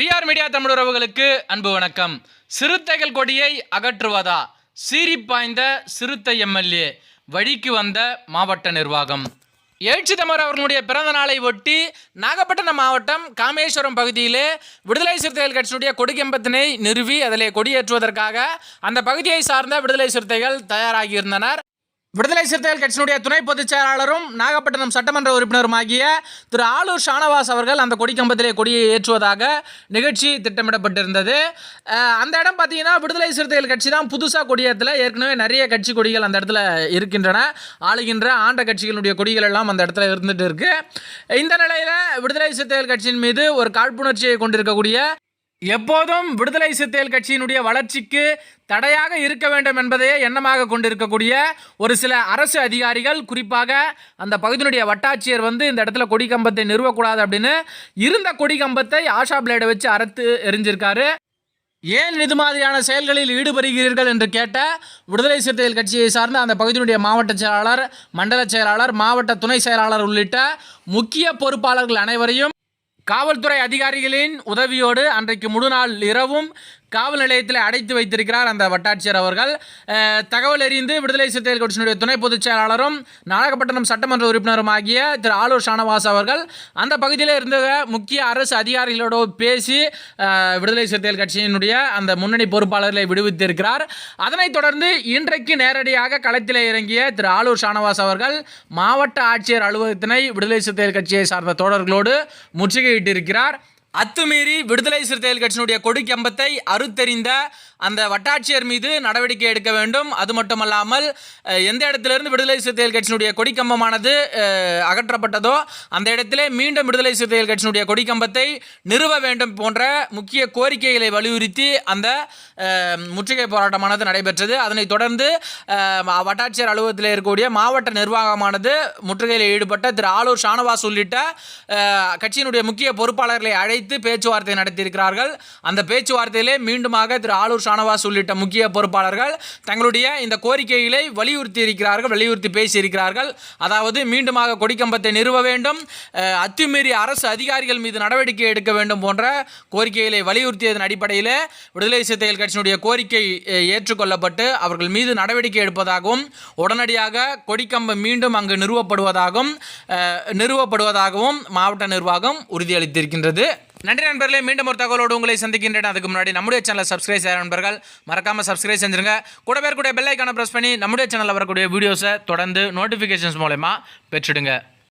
Media Tamil உறவுகளுக்கு அன்பு வணக்கம். சிறுத்தைகள் கொடியை அகற்றுவதா? சீறி பாய்ந்த சிறுத்தை எம்எல்ஏ வழிக்கு வந்த மாவட்ட நிர்வாகம். எழுச்சி தமிழர் அவர்களுடைய பிறந்த நாளை ஒட்டி நாகப்பட்டினம் மாவட்டம் காமேஸ்வரம் பகுதியிலே விடுதலை சிறுத்தைகள் கட்சியினுடைய கொடிக்கம்பத்தினை நிறுவி அதிலே கொடியேற்றுவதற்காக அந்த பகுதியை சார்ந்த விடுதலை சிறுத்தைகள் தயாராகியிருந்தனர் விடுதலை சிறுத்தைகள் கட்சியினுடைய துணை பொதுச் செயலாளரும் நாகப்பட்டினம் சட்டமன்ற உறுப்பினருமாகிய திரு ஆலூர் ஷானவாஸ் அவர்கள் அந்த கொடிக்கம்பத்திலே கொடியை ஏற்றுவதாக நிகழ்ச்சி திட்டமிடப்பட்டிருந்தது. அந்த இடம் பார்த்தீங்கன்னா விடுதலை சிறுத்தைகள் கட்சி தான் புதுசாக கொடியேற்றல ஏற்கனவே நிறைய கட்சி கொடிகள் அந்த இடத்துல இருக்கின்றன. ஆளுகின்ற ஆண்ட கட்சிகளுடைய கொடிகள் எல்லாம் அந்த இடத்துல இருந்துட்டு இருக்கு. இந்த நிலையில் விடுதலை சிறுத்தைகள் கட்சியின் மீது ஒரு காழ்ப்புணர்ச்சியை கொண்டிருக்கக்கூடிய எப்போதும் விடுதலை சிறுத்தைகள் கட்சியினுடைய வளர்ச்சிக்கு தடையாக இருக்க வேண்டும் என்பதையே எண்ணமாக கொண்டிருக்கக்கூடிய ஒரு சில அரசு அதிகாரிகள் குறிப்பாக அந்த பகுதியினுடைய வட்டாட்சியர் வந்து இந்த இடத்துல கொடி கம்பத்தை நிறுவக்கூடாது அப்படின்னு இருந்த கொடி கம்பத்தை ஆஷா பிளேடை வச்சு அறுத்து எரிஞ்சிருக்காரு. ஏன் இது மாதிரியான செயல்களில் ஈடுபடுகிறீர்கள் என்று கேட்ட விடுதலை சிறுத்தைகள் கட்சியை சார்ந்த அந்த பகுதியினுடைய மாவட்ட செயலாளர் மண்டல செயலாளர் மாவட்ட துணை செயலாளர் உள்ளிட்ட முக்கிய பொறுப்பாளர்கள் அனைவரையும் காவல்துறை அதிகாரிகளின் உதவியோடு அன்றைக்கு முழுநாள் இரவும் காவல் நிலையத்தில் அடைத்து வைத்திருக்கிறார் அந்த வட்டாட்சியர் அவர்கள். தகவல் அறிந்து விடுதலை சிறுத்தைகள் கட்சியினுடைய துணை பொதுச் செயலாளரும் நாகப்பட்டினம் சட்டமன்ற உறுப்பினரும் ஆகிய திரு ஆலூர் ஷானவாஸ் அவர்கள் அந்த பகுதியில் இருந்த முக்கிய அரசு அதிகாரிகளோடு பேசி விடுதலை சிறுத்தைகள் கட்சியினுடைய அந்த முன்னணி பொறுப்பாளர்களை விடுவித்திருக்கிறார். அதனைத் தொடர்ந்து இன்றைக்கு நேரடியாக களத்தில் இறங்கிய திரு ஆலூர் ஷானவாஸ் அவர்கள் மாவட்ட ஆட்சியர் அலுவலகத்தினை விடுதலை சிறுத்தைகள் கட்சியை சார்ந்த தோழர்களோடு முற்றுகையிட்டிருக்கிறார். அத்துமீறி விடுதலை சிறுத்தைகள் கட்சியினுடைய கொடிக்கம்பத்தை அறுத்தெறிந்த அந்த வட்டாட்சியர் மீது நடவடிக்கை எடுக்க வேண்டும். அது மட்டுமல்லாமல் எந்த இடத்திலிருந்து விடுதலை சிறுத்தைகள் கட்சியினுடைய கொடிக்கம்பமானது அகற்றப்பட்டதோ அந்த இடத்திலே மீண்டும் விடுதலை சிறுத்தைகள் கட்சியினுடைய கொடிக்கம்பத்தை நிறுவ வேண்டும் போன்ற முக்கிய கோரிக்கைகளை வலியுறுத்தி அந்த முற்றுகை போராட்டமானது நடைபெற்றது. அதனைத் தொடர்ந்து வட்டாட்சியர் அலுவலகத்தில் இருக்கக்கூடிய மாவட்ட நிர்வாகமானது முற்றுகையில் ஈடுபட்ட திரு. ஆலூர் ஷானவாஸ் உள்ளிட்ட கட்சியினுடைய முக்கிய பொறுப்பாளர்களை அழைத்து பேச்சுவார்த்தை நடத்தியிருக்கிறார்கள். அந்த பேச்சுவார்த்தையிலே மீண்டுமாக திரு ஆலூர் ஷானவாஸ் உள்ளிட்ட முக்கிய பொறுப்பாளர்கள் தங்களுடைய இந்த கோரிக்கைகளை வலியுறுத்தி இருக்கிறார்கள் வலியுறுத்தி பேசியிருக்கிறார்கள். அதாவது மீண்டுமாக கொடிக்கம்பத்தை நிறுவ வேண்டும். அத்துமீறி அரசு அதிகாரிகள் மீது நடவடிக்கை எடுக்க வேண்டும் போன்ற கோரிக்கைகளை வலியுறுத்தியதன் அடிப்படையில் விடுதலை சிறுத்தைகள் கட்சியினுடைய கோரிக்கை ஏற்றுக்கொள்ளப்பட்டு அவர்கள் மீது நடவடிக்கை எடுப்பதாகவும் உடனடியாக கொடிக்கம்பம் மீண்டும் அங்கு நிறுவப்படுவதாகவும் நிறுவப்படுவதாகவும் மாவட்ட நிர்வாகம் உறுதியளித்திருக்கின்றது. நன்றி நண்பர்களே மீண்டும் ஒரு தகவலோடு உங்களை சந்திக்கின்றேன். அதுக்கு முன்னாடி நம்முடைய சேனலை சப்ஸ்கிரைப் செய்ய நண்பர்கள் மறக்காம சப்ஸ்கிரைப் செஞ்சுருங்க. கூட பேர் கூட பெல்லைக்கான ப்ரெஸ் பண்ணி நம்முடைய சேனலில் வரக்கூடிய வீடியோஸை தொடர்ந்து நோட்டிஃபிகேஷன்ஸ் மூலயமா பெற்றுடுங்க.